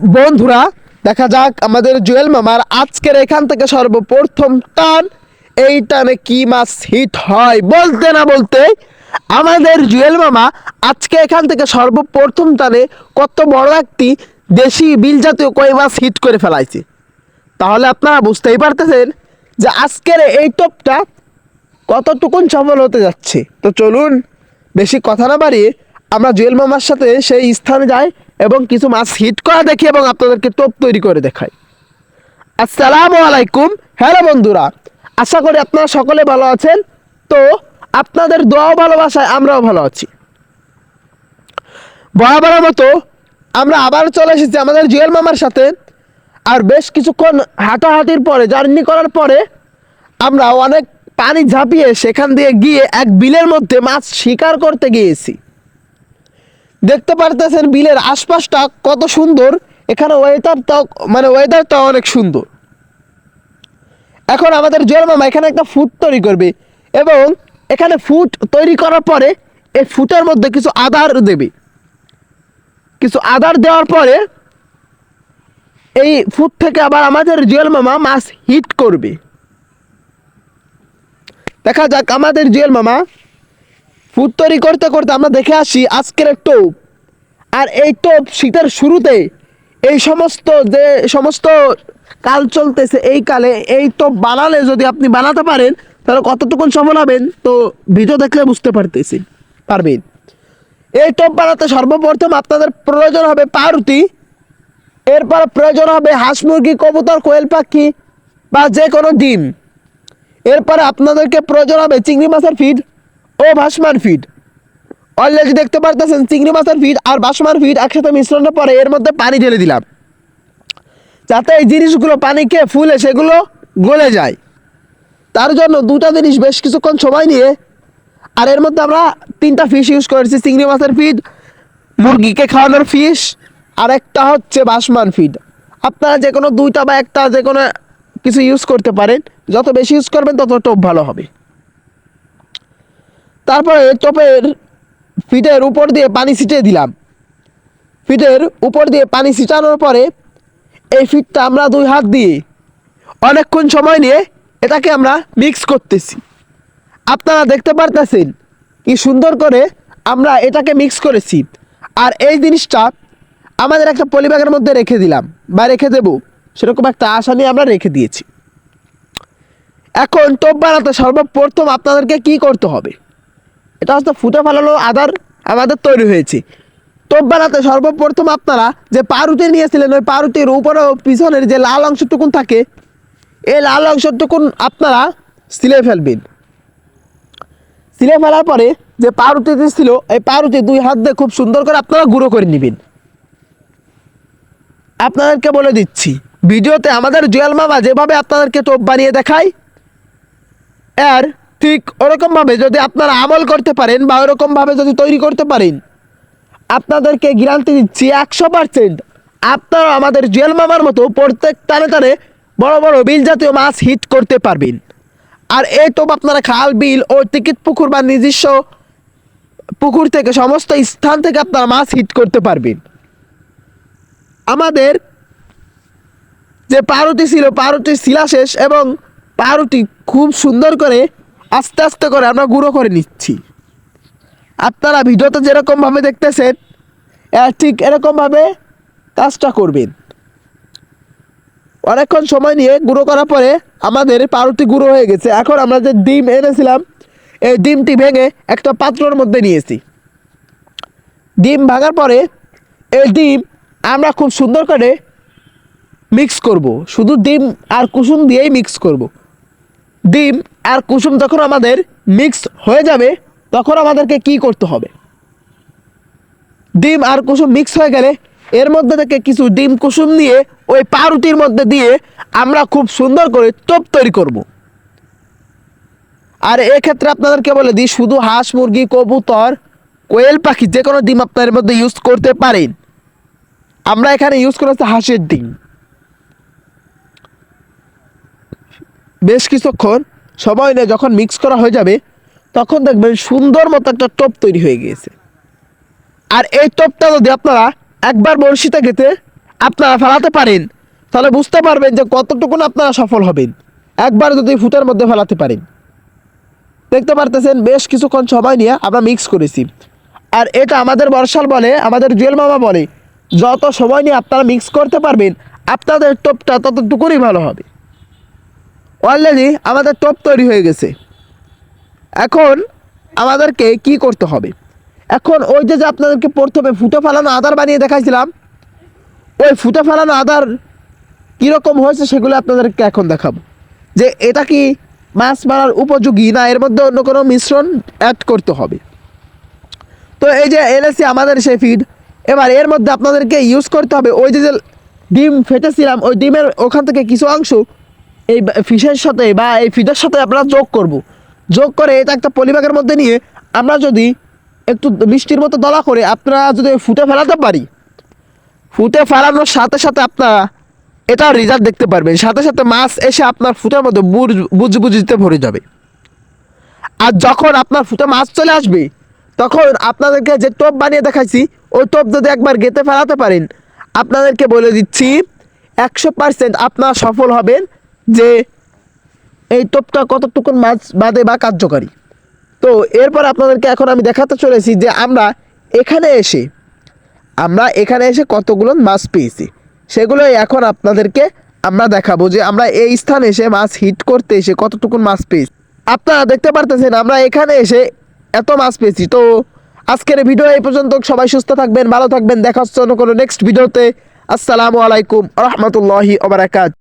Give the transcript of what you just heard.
বন্ধুরা, দেখা যাক আমাদের জুয়েল মামার আজকের এখান থেকে সর্বপ্রথম টান। এই টানে কি মাছ হিট হয়, বলতে না বলতে আমাদের জুয়েল মামা আজকে এখান থেকে সর্বপ্রথম টানে কত বড় একটি দেশি বিল জাতীয় কই মাছ হিট করে ফেলাইছে। তাহলে আপনারা বুঝতেই পারতেছেন যে আজকের এই টপটা কতটুকুন সফল হতে যাচ্ছে। তো চলুন, বেশি কথা না বাড়িয়ে আমরা জুয়েল মামার সাথে সেই স্থানে যাই। এবং কিছু মাছ হিট করা দেখি এবং আপনাদেরকে টোপ তৈরি করে দেখাই। আসসালামু আলাইকুম। হ্যালো বন্ধুরা, আশা করি আপনারা সকলে ভালো আছেন। তো আপনাদের দোয়াও ভালোবাসায় আমরাও ভালো আছি। বরাবর মতো আমরা আবার চলে এসেছি আমাদের জুয়েল মামার সাথে। আর বেশ কিছুক্ষণ হাঁটাহাঁটির পরে, জার্নি করার পরে আমরা অনেক পানি ঝাঁপিয়ে সেখান দিয়ে গিয়ে এক বিলের মধ্যে মাছ শিকার করতে গিয়েছি। দেখতে পারতেছেন বিলের আশপাশটা কত সুন্দর। এখানে ওয়েদারটাও মানে ওয়েদারটাও অনেক সুন্দর। এখন আমাদের জোয়ার মামা এখানে একটা ফুট তৈরি করবে এবং এখানে ফুট তৈরি করার পরে এই ফুটের মধ্যে কিছু আদার দেবে। কিছু আদার দেওয়ার পরে এই ফুট থেকে আবার আমাদের জুয়েল মামা মাছ হিট করবে। দেখা যাক আমাদের জুয়েল মামা ফুট তৈরি করতে করতে আমরা দেখে আসি আজকের টোপ। আর এই টোপ শীতের শুরুতে এই সমস্ত যে সমস্ত কাল চলতেছে এই কালে এই টোপ বানালে যদি আপনি বানাতে পারেন, তাহলে কতটুকুন সফল হবেন? তো ভিডিও দেখলে বুঝতে পারতেছি। পারবেন এই টোপ বানাতে সর্বপ্রথম আপনাদের প্রয়োজন হবে পাউরুটি, এরপর প্রয়োজন হবে হাঁস মুরগি, কবুতর, কোয়েল পাখি বা যে কোনো ডিম। এরপরে আপনাদেরকে প্রয়োজন হবে চিংড়ি মাছের ফিড ও ভাসমান ফিড অলরেডি দেখতে পারতেছেন, চিংড়ি মাছের ফিড আর বাসমান ফিড একসাথে মিশ্রণের পরে এর মধ্যে পানি ঢেলে দিলাম। যাতে এই জিনিসগুলো পানি খেয়ে ফুলে সেগুলো গলে যায়। তার জন্য দুটা জিনিস বেশ কিছুক্ষণ সময় নিয়ে, আর এর মধ্যে আমরা তিনটা ফিশ ইউজ করেছি, চিংড়ি মাছের ফিড মুরগিকে খাওয়ানোর ফিশ আর একটা হচ্ছে বাসমান ফিড আপনারা যে কোনো দুইটা বা একটা যে কোনো কিছু ইউজ করতে পারেন। যত বেশি ইউজ করবেন, তত টপ ভালো হবে। তারপরে টপের ফিটের উপর দিয়ে পানি ছিটিয়ে দিলাম। ফিটের উপর দিয়ে পানি ছিটানোর পরে এই ফিটটা আমরা দুই হাত দিয়ে অনেকক্ষণ সময় নিয়ে এটাকে আমরা মিক্স করতেছি। আপনারা দেখতে পারতেছেন কি সুন্দর করে আমরা এটাকে মিক্স করেছি। আর এই জিনিসটা আমাদের একটা পলিব্যাগের মধ্যে রেখে দিলাম বা রেখে দেব। সেরকম একটা আশা নিয়ে আমরা রেখে দিয়েছি। এখন টোপ বানাতে সর্বপ্রথম আপনাদেরকে কি করতে হবে? এটা হচ্ছে ফুটে ফেলানো আদার আমাদের তৈরি হয়েছে। টোপ বানাতে সর্বপ্রথম আপনারা যে পাউরুটি নিয়েছিলেন, ওই পাউরুটির উপরে পিছনের যে লাল অংশটুকুন থাকে এই লাল অংশটুকুন আপনারা সিলে ফেলবেন। সিলে ফেলার পরে যে পাউরুটিটি ছিল, এই পাউরুটি দুই হাত দিয়ে খুব সুন্দর করে আপনারা গুঁড়ো করে নেবেন। আপনাদেরকে বলে দিচ্ছি, ভিডিওতে আমাদের জুয়েল মামা যেভাবে আপনাদেরকে টোপ বানিয়ে দেখায়, এর ঠিক ওরকমভাবে যদি আপনারা আমল করতে পারেন বা ওরকমভাবে যদি তৈরি করতে পারেন, আপনাদেরকে গ্যারান্টি দিচ্ছি একশো পার্সেন্ট আপনারা আমাদের জুয়েল মামার মতো প্রত্যেক টানে টানে বড় বড় বিল জাতীয় মাছ হিট করতে পারবেন। আর এই টোপ আপনারা খাল, বিল ও টিকিট, পুকুর বা নিজস্ব পুকুর থেকে সমস্ত স্থান থেকে আপনারা মাছ হিট করতে পারবেন। আমাদের যে পাউরুটি ছিল পাউরুটির শিলা শেষ এবং পাউরুটি খুব সুন্দর করে আস্তে আস্তে করে আমরা গুঁড়ো করে নিচ্ছি। আপনারা ভিডিওতে যেরকমভাবে দেখতেছেন ঠিক এরকমভাবে কাজটা করবেন। অনেকক্ষণ সময় নিয়ে গুঁড়ো করার পরে আমাদের পাউরুটি গুঁড়ো হয়ে গেছে। এখন আমরা যে ডিম এনেছিলাম, এই ডিমটি ভেঙে একটা পাত্রর মধ্যে নিয়েছি। ডিম ভাঙার পরে এই ডিম আমরা খুব সুন্দর করে মিক্স করব। শুধু ডিম আর কুসুম দিয়েই মিক্স করব। ডিম আর কুসুম যখন আমাদের মিক্স হয়ে যাবে, তখন আমাদেরকে কি করতে হবে? ডিম আর কুসুম মিক্স হয়ে গেলে, এর মধ্যে থেকে কিছু ডিম কুসুম নিয়ে ওই পাউরুটির মধ্যে দিয়ে আমরা খুব সুন্দর করে তোপ তৈরি করব। আর এক্ষেত্রে আপনাদেরকে বলে দিই, শুধু হাঁস, মুরগি, কবুতর, কোয়েল পাখি যে কোনো ডিম আপনার মধ্যে ইউজ করতে পারেন। আমরা এখানে ইউজ করেছি হাঁসের ডিম। বেশ কিছুক্ষণ সময় নিয়ে যখন মিক্স করা হয়ে যাবে, তখন দেখবেন সুন্দর মতো একটা টপ তৈরি হয়ে গিয়েছে। আর এই টপটা যদি আপনারা একবার বড়শিতে গেতে আপনারা ফেলাতে পারেন, তাহলে বুঝতে পারবেন যে কতটুকুন আপনারা সফল হবেন। একবার যদি ফুটের মধ্যে ফেলাতে পারেন। দেখতে পারতেছেন, বেশ কিছুক্ষণ সময় নিয়ে আমরা মিক্স করেছি। আর এটা আমাদের বর্ষাল বলে, আমাদের জুয়েল মামা বলে, যত সময় নিয়ে আপনারা মিক্স করতে পারবেন, আপনাদের টপটা ততটুকুনই ভালো হবে। অলরেডি আমাদের টপ তৈরি হয়ে গেছে। এখন আমাদেরকে কি করতে হবে? এখন ওই যে যে আপনাদেরকে প্রথমে ফুটে ফেলানো আদার বানিয়ে দেখাইছিলাম, ওই ফুটে ফেলানো আদার কীরকম হয়েছে সেগুলো আপনাদেরকে এখন দেখাবো। যে এটা কি মাছ মারার উপযোগী না এর মধ্যে অন্য কোনো মিশ্রণ অ্যাড করতে হবে? তো এই যে এনেছি আমাদের সেই ফিড এবার এর মধ্যে আপনাদেরকে ইউজ করতে হবে, ওই যে ডিম ফেটেছিলাম, ওই ডিমের ওখান থেকে কিছু অংশ এই ফিশের সাথে বা এই ফিডের সাথে আমরা যোগ করব। যোগ করে এটা একটা পলিব্যাগের মধ্যে নিয়ে আমরা যদি একটু মিষ্টির মতো দলা করে আপনারা যদি ফুটে ফেলাতে পারি, ফুটে ফেলানোর সাথে সাথে আপনারা এটা রেজাল্ট দেখতে পারবেন। সাথে সাথে মাছ এসে আপনার ফুটের মধ্যে বুঝ বুঝ, বুঝিতে ভরে যাবে। আর যখন আপনার ফুটে মাছ চলে আসবে, তখন আপনাদেরকে যে টোপ বানিয়ে দেখাইছি, ওই টোপ যদি একবার গেতে ফেলাতে পারেন, আপনাদেরকে বলে দিচ্ছি, একশো পার্সেন্ট আপনারা সফল হবেন। যে এই টোপটা কতটুকুন মাছ বাদে বা কার্যকারী। তো এরপর আপনাদেরকে এখন আমি দেখাতে চলেছি যে আমরা এখানে এসে, আমরা এখানে এসে কতগুলো মাছ পেয়েছি। সেগুলোই এখন আপনাদেরকে আমরা দেখাবো যে আমরা এই স্থানে এসে মাছ হিট করতে এসে কতটুকুন মাছ পেয়েছি। আপনারা দেখতে পারতেছেন আমরা এখানে এসে এত মাছ পেয়েছি। তো আজকের ভিডিও এই পর্যন্ত, সবাই সুস্থ থাকবেন, ভালো থাকবেন। দেখা হচ্ছে অন্য কোনো নেক্সট ভিডিওতে। আসসালামু আলাইকুম, রহমতুল্লাহি ওবরাকাত